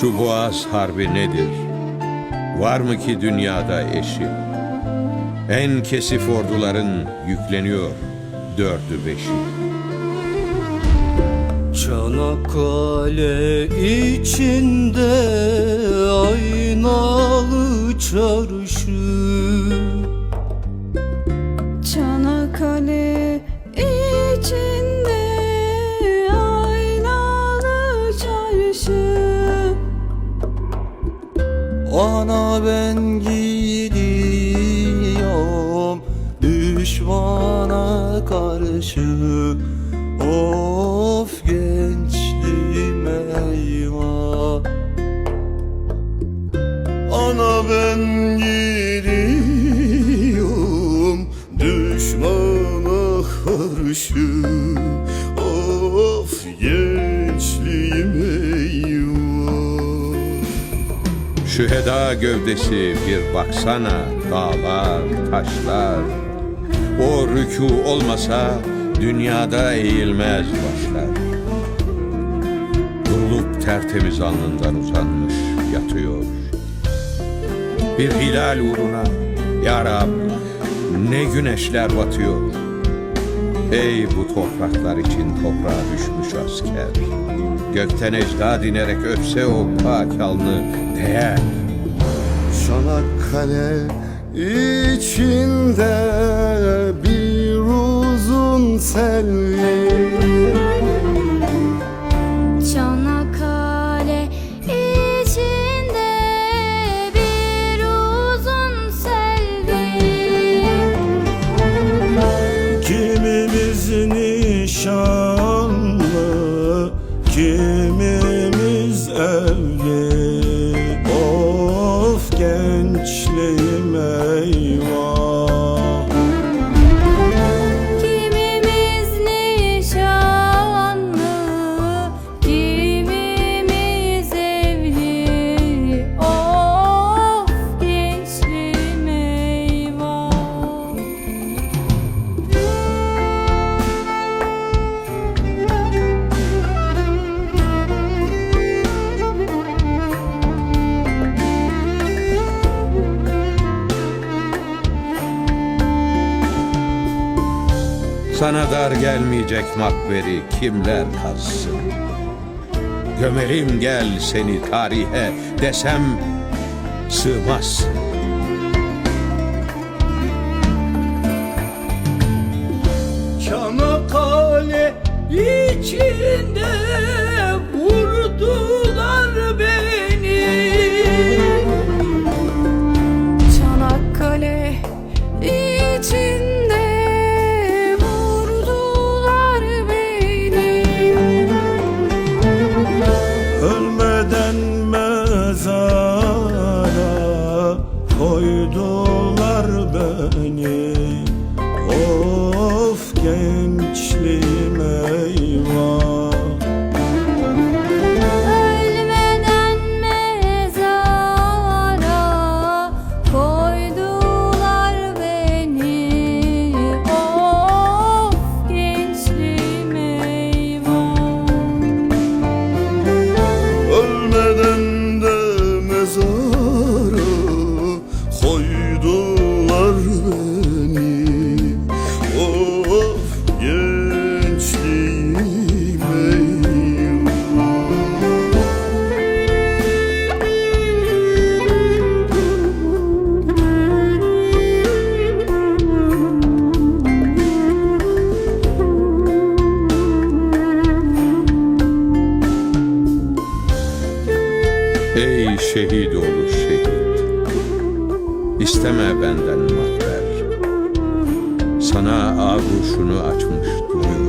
Şu boğaz harbi nedir? Var mı ki dünyada eşi? En kesif orduların yükleniyor dördü beşi. Çanakkale içinde aynalı çarşı Ana ben gidiyorum. Düşmana karşı. Of gençliğim eyvah. Ana ben gidiyorum. Düşmana karşı. Of gençliğim eyvah Şüheda gövdesi bir baksana dağlar, taşlar. O rükû olmasa dünyada eğilmez başlar. Durulup tertemiz alnından uzanmış yatıyor. Bir hilal uğruna ya Rab ne güneşler batıyor. Ey bu topraklar için toprağa düşmüş asker. Gökten ecda dinerek öpse o pak alnı değer. Çanakkale içinde bir uzun selvi Sana dar gelmeyecek makberi kimler kazsın? Gömelim gel seni tarihe desem sığmaz. Çanakkale içinde Ölmeden mezara koydular beni Of gençliğim eyvah Ey şehit oğlu şehit. İsteme benden mahver Sana ağuşunu açmış duruyor